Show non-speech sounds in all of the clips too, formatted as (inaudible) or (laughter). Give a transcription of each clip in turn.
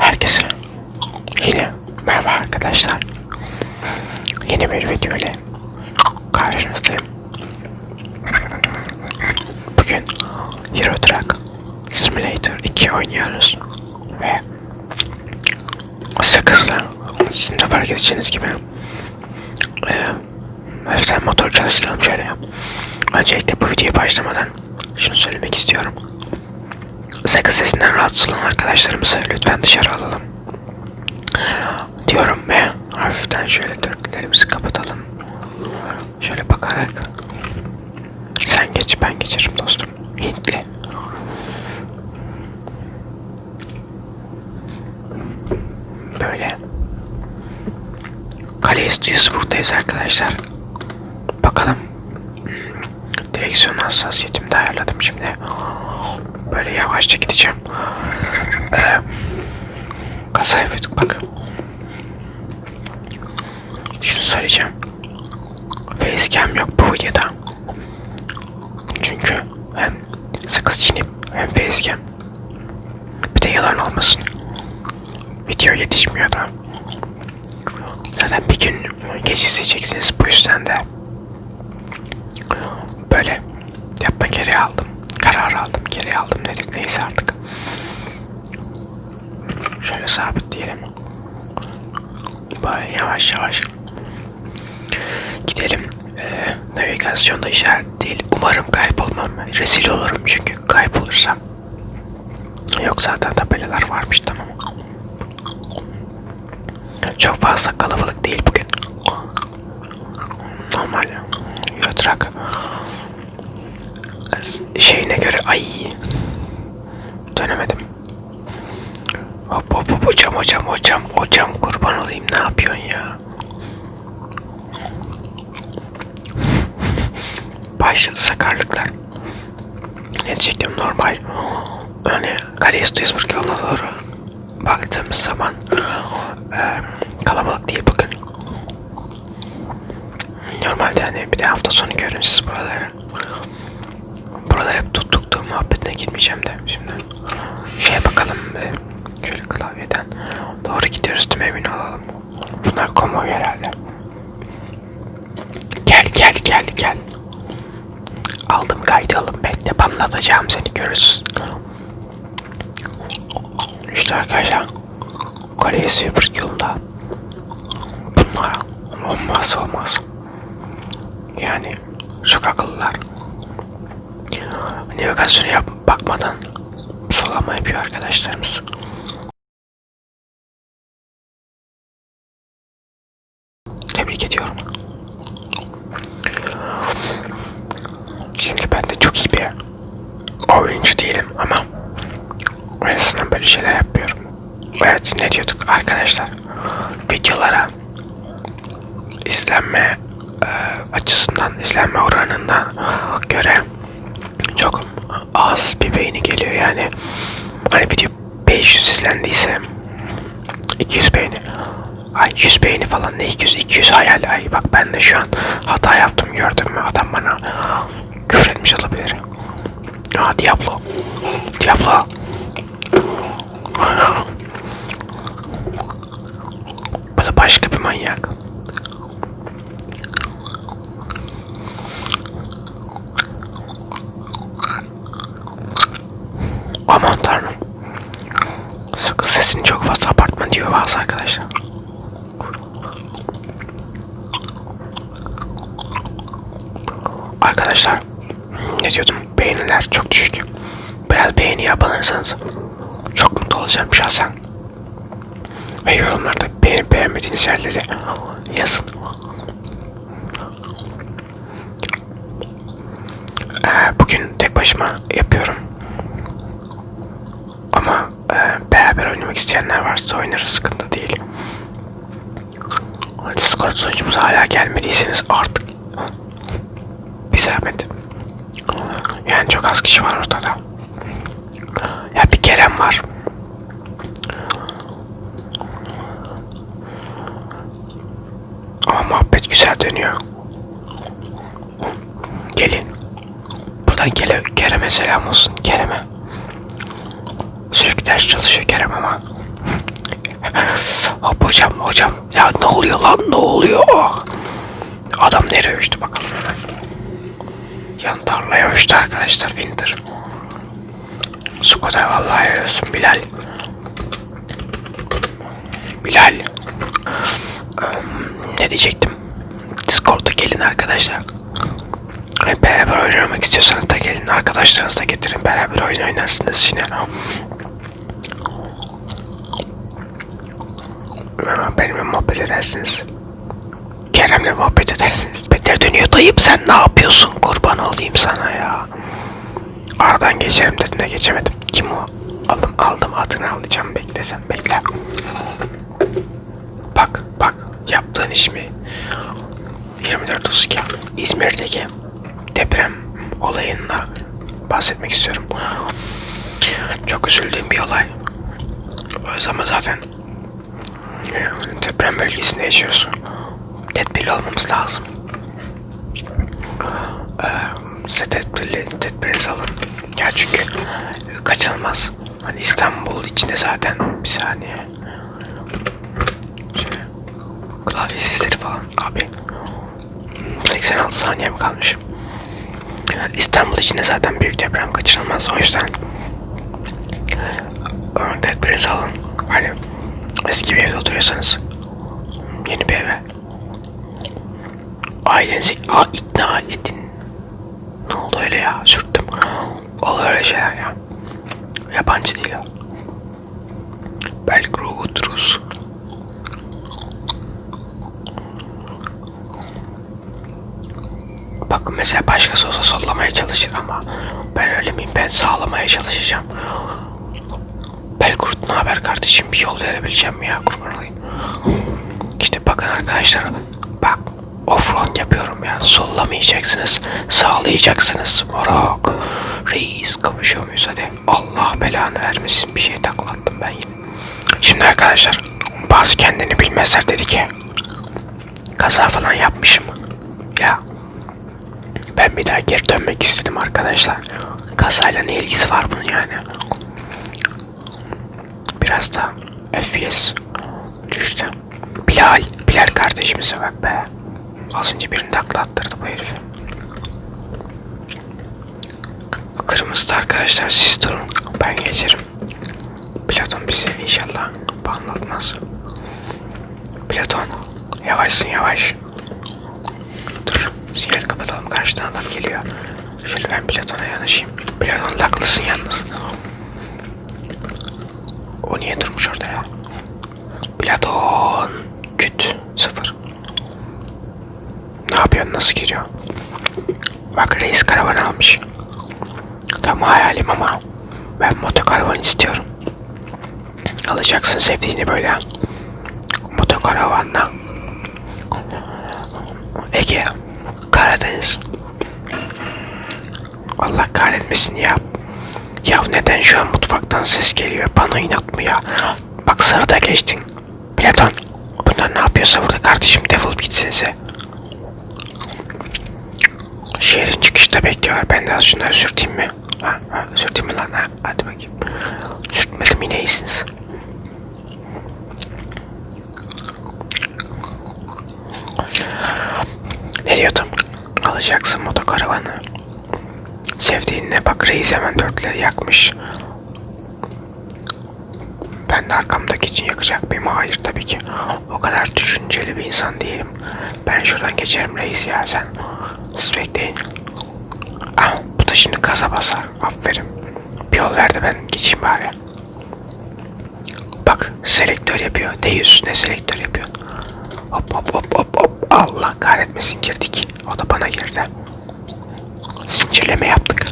Herkese yine merhaba arkadaşlar. Yeni bir video ile karşınızdayım. Bugün Euro Truck Simulator 2 oynuyoruz ve sakızla sizin de fark edeceğiniz gibi e, Efsane motor çalıştıralım şöyle. Öncelikle bu videoya başlamadan şunu söylemek istiyorum. Sakız sesinden rahatsız olan arkadaşlarımızı lütfen dışarı alalım. Diyorum ve hafiften şöyle dörtlerimizi kapatalım. Şöyle bakarak. Sen geç ben geçerim dostum. Hintli. Böyle. Kale istiyoruz buradayız arkadaşlar. Bakalım. Direksiyon hassasiyetimi de ayarladım şimdi. Böyle yavaşça gideceğim. Ee, gaza evet bak. Şunu söyleyeceğim. Facecam yok bu videoda. Çünkü hem sakız çiğneyim hem facecam. Bir de yalan olmasın. Video yetişmiyor da. Zaten bir gün geç izleyeceksiniz bu yüzden de böyle yapma geri aldım. Karar aldım, geri aldım dedik neyse artık. Şöyle sabitleyelim. Böyle yavaş yavaş gidelim. Ee, navigasyonda işaret değil. Umarım kaybolmam. Rezil olurum çünkü kaybolursam. Yok zaten tabelalar varmış tamam. Çok fazla kalabalık değil bugün. Normal. Truck. Şeyine göre ay dönemedim. Hop hop hop hocam hocam hocam hocam kurban olayım ne yapıyorsun ya? Başladı sakarlıklar. Ne diyecektim normal. Hani Duisburg yoluna doğru baktığımız zaman e, kalabalık değil bugün. Normalde hani bir de hafta sonu görün siz buraları. Burada hep tuttuktuğum muhabbetine girmeyeceğim de şimdi. Şeye bakalım be. Şöyle klavyeden. Doğru gidiyoruz değil mi emin olalım. Bunlar konvoy herhalde. Gel gel gel gel. Aldım kaydı alın bekle banlatacağım seni görürsün. İşte arkadaşlar. Kaleye Süpürg yolunda. Bunlar olmaz olmaz. Yani çok akıllılar. Navigasyonu yap bakmadan solama yapıyor arkadaşlarımız. Tebrik ediyorum. Şimdi ben de çok iyi bir oyuncu değilim ama en böyle şeyler yapıyorum. Evet ne diyorduk arkadaşlar? Videolara izlenme e, açısından, izlenme oranından göre az bir beğeni geliyor yani. Hani video 500 izlendiyse 200 beğeni. Ay 100 beğeni falan ne 200 200 hayal ay bak ben de şu an hata yaptım gördün mü adam bana küfür etmiş olabilir. Aa Diablo. Diablo. Bu da başka bir manyak. Aman tanrım. Sakın sesini çok fazla abartma diyor bazı arkadaşlar. Arkadaşlar ne diyordum beğeniler çok düşük. Biraz beğeni yapanırsanız çok mutlu olacağım şahsen. Ve yorumlarda beğenmediğiniz yerleri yazın. Ee, bugün tek başıma yapıyorum. Ama e, beraber oynamak isteyenler varsa oynarız sıkıntı değil. Discord sunucumuz hala gelmediyseniz artık bir zahmet. Yani çok az kişi var ortada. Ya bir Kerem var. Ama muhabbet güzel dönüyor. Gelin. Buradan gele, Kerem'e selam olsun. Kerem'e. Sürekli ders çalışıyor Kerem ama. (laughs) Hop hocam hocam. Ya ne oluyor lan ne oluyor? Adam nereye uçtu bakalım hemen. Yan tarlaya uçtu arkadaşlar Winter. Su kadar vallahi olsun Bilal. Bilal. Ne diyecektim? Gelin arkadaşlar. Hep beraber oynamak istiyorsanız da gelin arkadaşlarınızı da getirin beraber oyun oynarsınız yine. Benimle muhabbet edersiniz. Kerem'le muhabbet edersiniz. Beter dönüyor dayım sen ne yapıyorsun kurban olayım sana ya. Aradan geçerim dedim de geçemedim. Kim o? Aldım aldım adını alacağım bekle sen bekle. Bak bak yaptığın iş mi? 24.32 İzmir'deki deprem olayında bahsetmek istiyorum. Çok üzüldüğüm bir olay. O zaman zaten e, deprem bölgesinde yaşıyoruz. Tedbirli olmamız lazım. Ee, size tedbirli, tedbirinizi alın. Ya çünkü kaçınılmaz. Hani İstanbul içinde zaten bir saniye. Şöyle, klavye sesleri falan abi. 86 saniye mi kalmış? İstanbul içinde zaten büyük deprem kaçırılmaz. O yüzden tedbirinizi alın. Hani eski bir evde oturuyorsanız yeni bir eve ailenizi Aa, ikna edin. Ne oldu öyle ya? Sürttüm. Olur öyle şeyler ya. Yabancı değil o. Belgrad Rus. Bakın mesela başkası olsa sollamaya çalışır ama ben öyle miyim? Ben sağlamaya çalışacağım. Belgrut ne haber kardeşim? Bir yol verebileceğim mi ya kurban. İşte bakın arkadaşlar bak offroad yapıyorum ya. Sollamayacaksınız. Sağlayacaksınız. Morok. Reis kavuşuyor muyuz hadi. Allah belanı vermesin. Bir şey taklattım ben yine. Şimdi arkadaşlar bazı kendini bilmezler dedi ki kaza falan yapmışım. Ya ben bir daha geri dönmek istedim arkadaşlar. Kazayla ne ilgisi var bunun yani? Biraz da FPS düştü. Bilal, Bilal kardeşimize bak be. Az önce birini takla attırdı bu herif. Kırmızıda arkadaşlar siz durun. Ben geçerim. Platon bizi inşallah banlatmaz. Platon yavaşsın yavaş. Sinyal kapatalım karşıdan adam geliyor. Şöyle ben Platon'a yanaşayım. Platon haklısın yalnız. O niye durmuş orada ya? Platon küt sıfır. Ne yapıyorsun nasıl giriyor? Bak reis karavan almış. Tam hayalim ama ben motokaravan istiyorum. Alacaksın sevdiğini böyle. Motokaravanla. Ege, Karadeniz. Allah kahretmesin ya. Ya neden şu an mutfaktan ses geliyor? Bana inat mı ya? Bak sırada geçtin. Platon, bunlar ne yapıyorsa burada kardeşim defolup gitsinize. Şehrin çıkışta bekliyorlar. Ben de az şunları sürteyim mi? Ha, ha, sürteyim mi lan? Ha, hadi bakayım. Sürtmedim yine iyisiniz. Ne diyordum? Alacaksın motokaravanı. Sevdiğinle bak reis hemen dörtleri yakmış. Ben de arkamdaki için yakacak mıyım? Hayır tabii ki. O kadar düşünceli bir insan değilim. Ben şuradan geçerim reis ya sen. Siz. Ah bu da şimdi gaza basar. Aferin. Bir yol verdi ben geçeyim bari. Bak selektör yapıyor. Deyiz ne selektör yapıyor. Hop hop hop hop hop. Allah kahretmesin girdik. O da bana girdi. Zincirleme yaptık.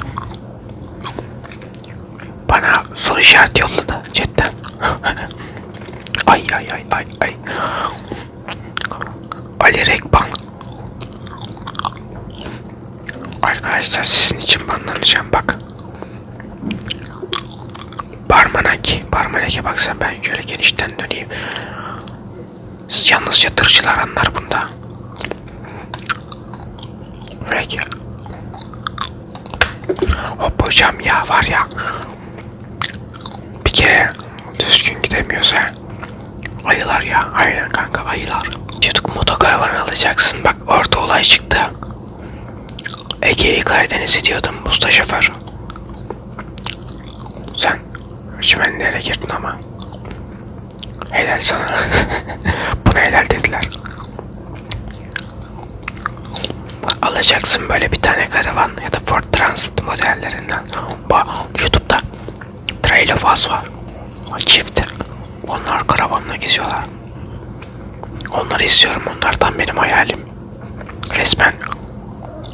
Bana soru işareti yolladı chatten. (laughs) ay ay ay ay ay. Ali Rekban. Arkadaşlar sizin için banlanacağım bak. Barmanaki. Barmanaki baksa ben şöyle genişten döneyim. Siz yalnızca tırcılar anlar bunda. Peki. Hop hocam ya var ya. Bir kere düzgün gidemiyoruz ha. Ayılar ya. Aynen kanka ayılar. Çocuk motokaravan alacaksın. Bak orada olay çıktı. Ege'yi Karadeniz'i diyordum usta şoför. Sen çimenlere girdin ama. Helal sana. (laughs) Buna helal dediler. Alacaksın böyle bir tane karavan ya da Ford Transit modellerinden. Bak YouTube'da Trail of Us var. Çift. Onlar karavanla geziyorlar. Onları istiyorum. Onlardan benim hayalim. Resmen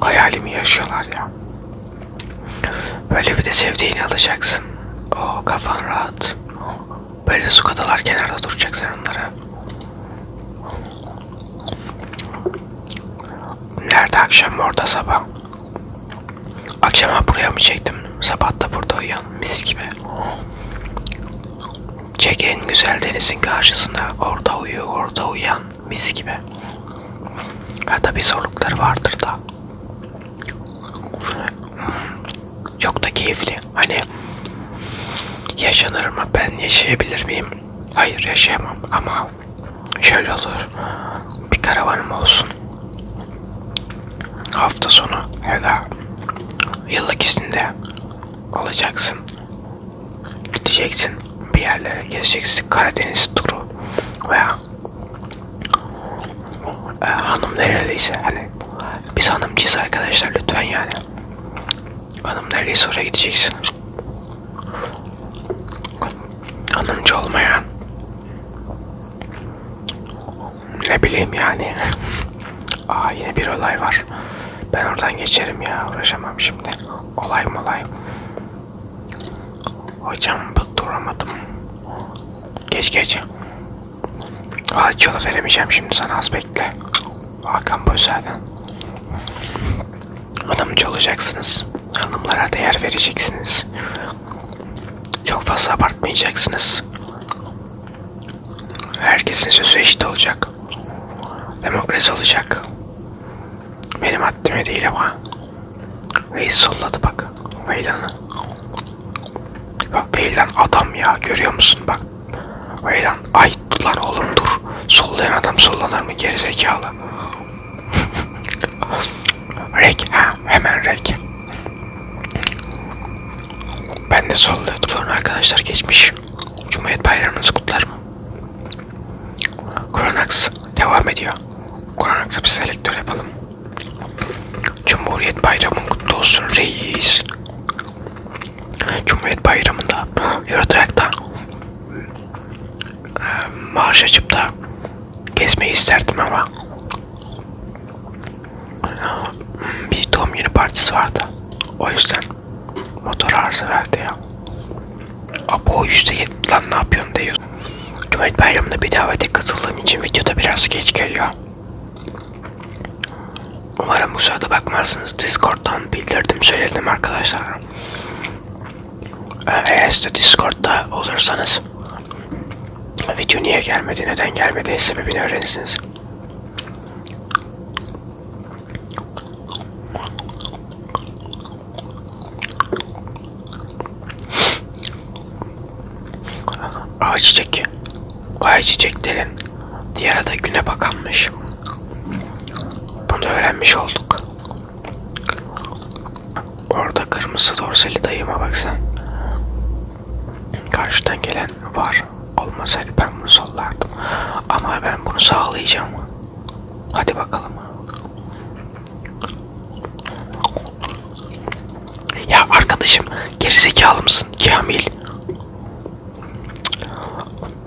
hayalimi yaşıyorlar ya. Böyle bir de sevdiğini alacaksın. O kafan rahat. Böyle su kadalar kenarda duracaksın onlara. Nerede akşam orada sabah. Akşama buraya mı çektim? Sabah da burada uyan mis gibi. Çek en güzel denizin karşısında orada uyu orada uyan mis gibi. Ha tabi zorlukları vardır da. Çok da keyifli. Hani yaşanır mı? Ben yaşayabilir miyim? Hayır yaşayamam ama şöyle olur. Bir karavanım olsun. Hafta sonu ya da yıllık izinde alacaksın. Gideceksin bir yerlere gezeceksin. Karadeniz turu veya e, hanım nereliyse hani biz hanımcıyız arkadaşlar lütfen yani. Hanım nereliyse oraya gideceksin. Hanımcı olmayan ne bileyim yani. (laughs) Aa yine bir olay var. Ben oradan geçerim ya uğraşamam şimdi. Olay mı olay. Hocam bu duramadım. Geç geç. Hiç yolu veremeyeceğim şimdi sana az bekle. Arkam boş zaten. Hanımcı olacaksınız. Hanımlara değer vereceksiniz. Çok fazla abartmayacaksınız. Herkesin sözü eşit olacak. Demokrasi olacak. Benim haddime değil ama. Reis solladı bak. Veylan'ı. Bak Veylan adam ya görüyor musun bak. Veylan ay lan oğlum dur. Sollayan adam sollanır mı gerizekalı. (laughs) rek ha hemen rek. Ben de solluyordum. Sonra arkadaşlar geçmiş. Cumhuriyet Bayramınızı kutlarım. Kronax devam ediyor. Kronax'a bir selektör yapalım. Cumhuriyet Bayramın kutlu olsun reis. Cumhuriyet Bayramı'nda Eurotrack'ta e, marş açıp da gezmeyi isterdim ama bir doğum günü partisi vardı. O yüzden motor arıza verdi ya. Abo yüzde yetmiş lan ne yapıyorsun diyor. Cumhuriyet Bayramı'nda bir davete katıldığım için videoda biraz geç geliyor. Umarım bu sırada bakmazsınız. Discord'dan bildirdim söyledim arkadaşlar. Ee, Eğer siz Discord'da olursanız video niye gelmedi, neden gelmedi sebebini öğrenirsiniz. Ayçiçek. Ayçiçeklerin diğer adı güne bakanmış. Bunu öğrenmiş olduk. Orada kırmızı dorsali dayıma baksan. Karşıdan gelen var. Olmasaydı ben bunu sollardım. Ama ben bunu sağlayacağım. Hadi bakalım. Ya arkadaşım gerizekalı mısın? Kamil.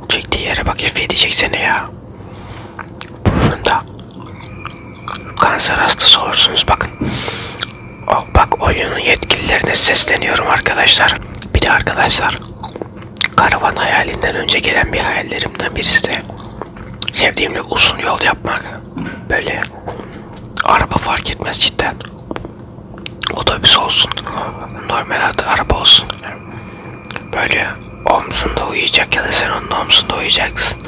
Çektiği yere bak F7 çeksene ya. Kanser hastası olursunuz bakın. O, bak oyunun yetkililerine sesleniyorum arkadaşlar. Bir de arkadaşlar karavan hayalinden önce gelen bir hayallerimden birisi de sevdiğimle uzun yol yapmak. Böyle araba fark etmez cidden. Otobüs olsun. Normal araba olsun. Böyle omzunda uyuyacak ya da sen onun omzunda uyuyacaksın.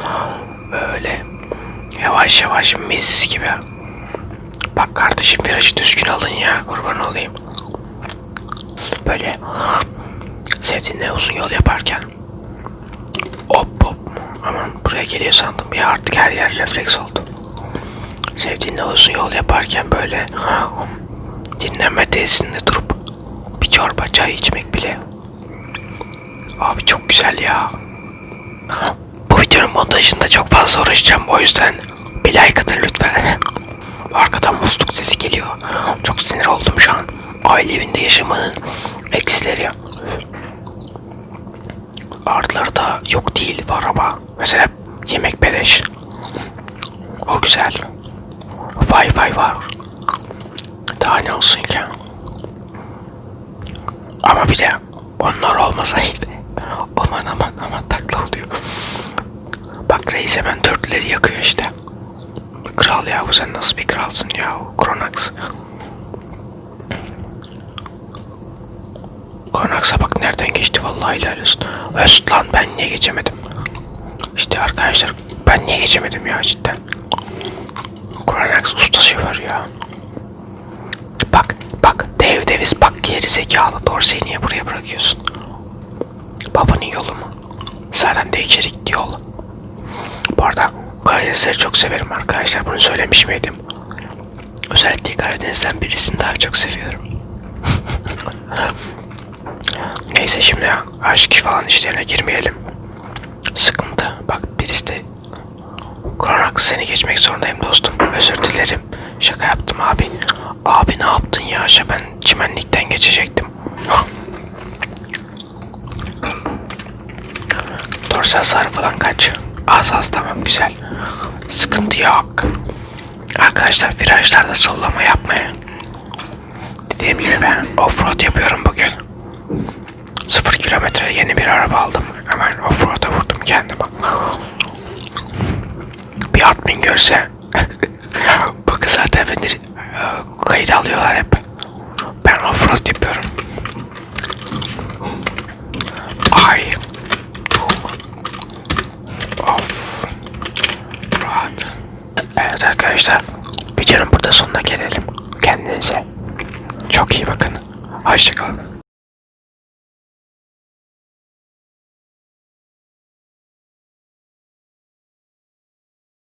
Böyle yavaş yavaş mis gibi. Bak kardeşim virajı düzgün alın ya kurban olayım. Böyle sevdiğinle uzun yol yaparken hop hop aman buraya geliyor sandım ya artık her yer refleks oldu. Sevdiğinle uzun yol yaparken böyle dinlenme tesisinde durup bir çorba çay içmek bile abi çok güzel ya. Bu videonun montajında çok fazla uğraşacağım o yüzden bir like atın lütfen. (laughs) Arkadan musluk sesi geliyor. Çok sinir oldum şu an. Aile evinde yaşamanın eksileri. Artıları da yok değil var ama. Mesela yemek beleş. O güzel. Wi-Fi var. Daha ne olsun ki? Ama bir de onlar olmasaydı. Aman aman aman takla oluyor. Bak reis hemen dörtleri yakıyor işte. Kral ya bu sen nasıl bir kralsın ya Kronax. Kronax'a bak nereden geçti vallahi helal olsun. Öst lan ben niye geçemedim? İşte arkadaşlar ben niye geçemedim ya cidden. Kronax usta şoför ya. Bak bak dev deviz bak geri zekalı dorseyi niye buraya bırakıyorsun? Babanın yolu mu? Zaten de içeri gitti yol. Bu arada Karadenizleri çok severim arkadaşlar. Bunu söylemiş miydim? Özellikle Karadeniz'den birisini daha çok seviyorum. (laughs) Neyse şimdi aşk falan işlerine girmeyelim. Sıkıntı. Bak birisi de Kronax seni geçmek zorundayım dostum. Özür dilerim. Şaka yaptım abi. Abi ne yaptın ya? Ya Ben çimenlikten geçecektim. Dorsal sarı falan kaç. Az az tamam güzel. Sıkıntı yok. Arkadaşlar virajlarda sollama yapmayın. Dediğim gibi ben offroad yapıyorum bugün. 0 kilometre yeni bir araba aldım. Hemen offroad'a vurdum kendime. Bir admin görse (laughs) bu kız zaten beni kayıt alıyorlar hep. Ben offroad yapıyorum. Ay. Of. Rahat. Evet arkadaşlar. Videonun burada sonuna gelelim. Kendinize çok iyi bakın. Hoşçakalın.